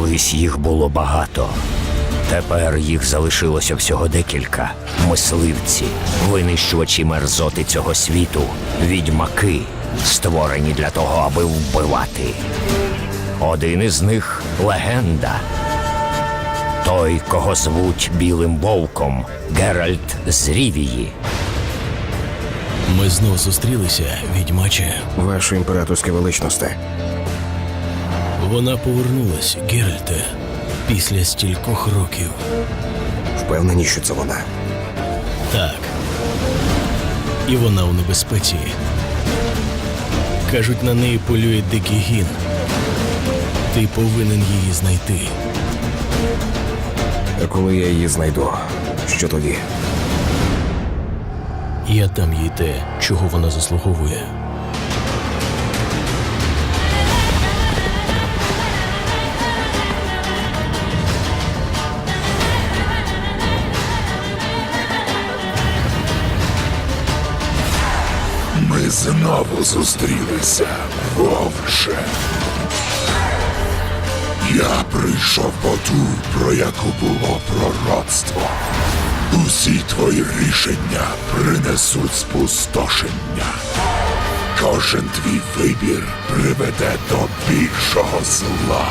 Колись їх було багато. Тепер їх залишилося всього декілька. Мисливці, винищувачі мерзоти цього світу, відьмаки, створені для того, аби вбивати. Один із них легенда. Той, кого звуть Білим Вовком, Геральт з Рівії. Ми знов зустрілися, відьмаче. Ваше імператорське величносте. Вона повернулась, Геральте, після стількох років. Впевнені, що це вона. Так. І вона у небезпеці. Кажуть, на неї полює дикий гін. Ти повинен її знайти. А коли я її знайду, що тоді? Я дам їй те, чого вона заслуговує. Знову зустрілися, вовче. Я прийшов по ту, про яку було пророцтво. Усі твої рішення принесуть спустошення. Кожен твій вибір приведе до більшого зла.